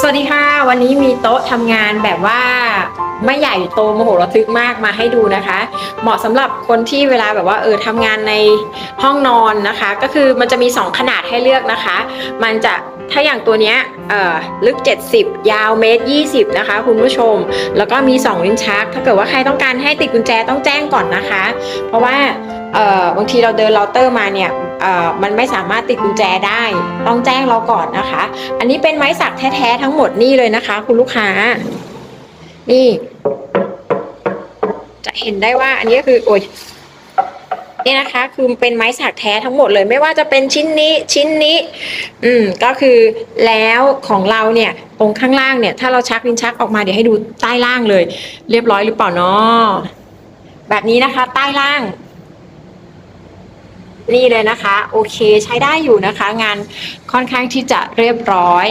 สวัสดีค่ะ วันนี้มีโต๊ะทำงานแบบว่าไม่ใหญ่โตโมโหฬารทึกมากมาให้ดูนะคะ เหมาะสำหรับคนที่เวลาแบบว่าเออทำงานในห้องนอนนะคะ ก็คือมันจะมี 2 ขนาดให้เลือกนะคะ มันจะถ้าอย่างตัวเนี้ยเออลึก 70 ยาวเมตร 20 นะคะ คุณผู้ชม แล้วก็มี 2 ลิ้นชัก ถ้าเกิดว่าใครต้องการให้ติดกุญแจต้องแจ้งก่อนนะคะ เพราะว่า บางทีเราเดินเราเตอร์มาเนี่ยมันไม่สามารถติดกุญแจได้ ต้องแจ้งเราก่อนนะคะ อันนี้เป็นไม้สักแท้ๆทั้งหมดนี่เลยนะคะ คุณลูกค้า นี่ จะเห็นได้ว่าอันนี้คือโอ้ยนี่นะคะคือเป็นไม้สักแท้ทั้งหมดเลยไม่ว่าจะเป็นชิ้นนี้ชิ้นนี้ อืมก็คือแล้วของเราเนี่ยตรงข้างล่างเนี่ย ถ้าเราชักลิ้นชักออกมาเดี๋ยวให้ดูใต้ล่างเลย เรียบร้อยหรือเปล่าเนาะแบบนี้นะคะ ใต้ล่าง นี่เลยนะคะ โอเคใช้ได้อยู่นะคะ งานค่อนข้างที่จะเรียบร้อย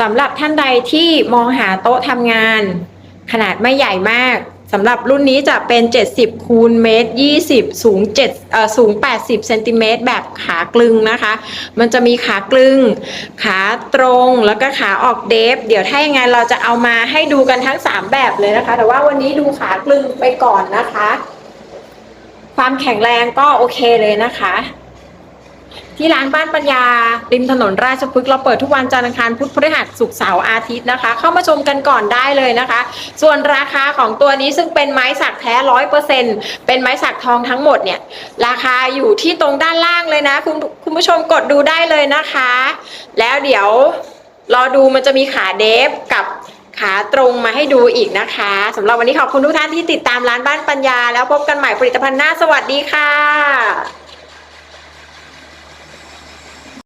สำหรับท่านใดที่มองหาโต๊ะทำงาน ขนาดไม่ใหญ่มากสำหรับรุ่นนี้จะเป็น 70 คูณเมตร 20 สูง7เอ่อสูง 80 เซนติเมตรแบบขากลึงนะคะ มันจะมีขากลึง ขาตรง แล้วก็ขาออกเดฟ เดี๋ยวถ้ายังไงเราจะเอามาให้ดูกันทั้ง 3 แบบเลยนะคะ แต่ว่าวันนี้ดูขากลึงไปก่อนนะคะ ความแข็งแรงก็โอเคเลยนะคะ ที่ร้านบ้านปัญญาริมถนนราชพฤกษ์เราเปิดทุกวันจันทร์อังคารพุธพฤหัสศุกร์เสาร์อาทิตย์นะคะ เข้ามาชมกันก่อนได้เลยนะคะ ส่วนราคาของตัวนี้ซึ่งเป็นไม้สักแท้ร้อยเปอร์เซ็นเป็นไม้สักทองทั้งหมดเนี่ย ราคาอยู่ที่ตรงด้านล่างเลยนะคุณคุณผู้ชมกดดูได้เลยนะคะ แล้วเดี๋ยวรอดูมันจะมีขาเดฟกับ ขาตรงมาให้ดูอีกนะคะสำหรับวันนี้ขอบคุณทุกท่านที่ติดตามร้านบ้านปัญญา แล้วพบกันใหม่ผลิตภัณฑ์หน้าสวัสดีค่ะ